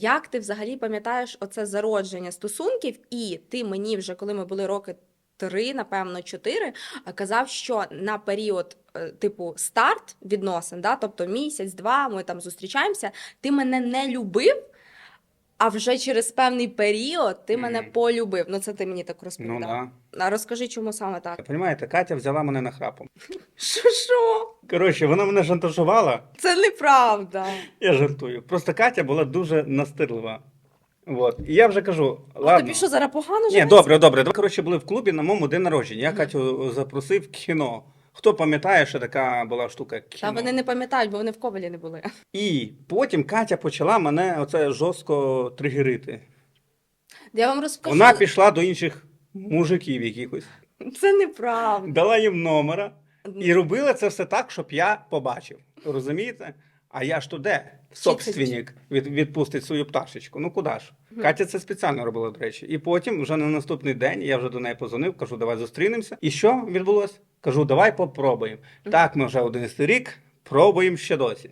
Як ти взагалі пам'ятаєш оце зародження стосунків? І ти мені вже, коли ми були роки три, напевно, чотири, казав, що на період, е, типу, старт відносин, да, тобто місяць, два, ми там зустрічаємося, ти мене не любив. А вже через певний період ти мене Мгм. полюбив. Ну, це ти мені так Ну розповідав. да. А розкажи, чому саме так? Понимаєте, Катя взяла мене на храпом. Що що? Коротше, вона мене шантажувала. Це неправда. Я жартую. Просто Катя була дуже настирлива. Вот. І я вже кажу, А ладно. тобі що зараз погано Ні, живеться? добре, добре. Ми, коротше, були в клубі на моєму день народження. Я Катю запросив в кіно. Хто пам'ятає, що така була штука кіно? Та вони не пам'ятають, бо вони в ковалі не були. І потім Катя почала мене оце жорстко тригерити. Я вам розкажу. Вона пішла до інших мужиків якихось, Це неправда. дала їм номера і робила це все так, щоб я побачив. Розумієте? А я ж то де? Собственник від, відпустить свою пташечку. Ну куди ж? Катя це спеціально робила, до речі. І потім, вже на наступний день, я вже до неї позвонив, кажу, давай зустрінемося. І що відбулося? Кажу, давай попробуємо. Так, ми вже 11 рік пробуємо ще досі.